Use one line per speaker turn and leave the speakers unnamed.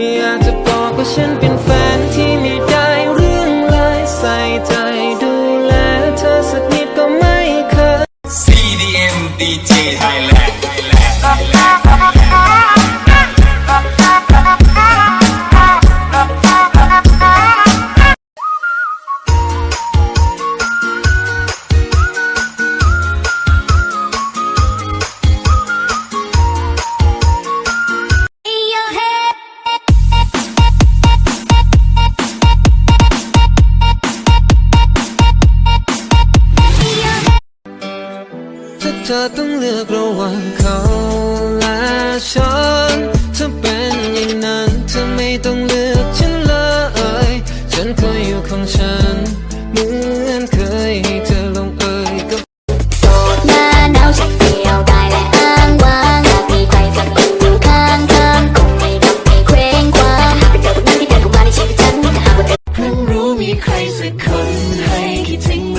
อยากจะบอกว่าฉันเป็นแฟนที่ไม่ได้เรื่องเลยใส่ใจดูแลเธอสักนิดก็ไม่เคย
CDM DJ Thailand
ธอต้องเลือกระหว่างเขาและฉันถ้าเป็นอย่างนั้นเธอไม่ต้องเลือกฉันเลยฉันเคยอยู่ของฉันเหมือนเคยให้เธอลงเอยกับ
โสดหนาหนาวฉันเดียวดายและอ้างว้างอยากมีใครสักคนอยู่ข้างข้างคงไม่รักไม่เคว้งคว้างหากเจอคนนั้นที่เดินเข้ามาในชีวิตฉันถ้หากว่า
เธอรู้มีใครสักคนให้คิดถึง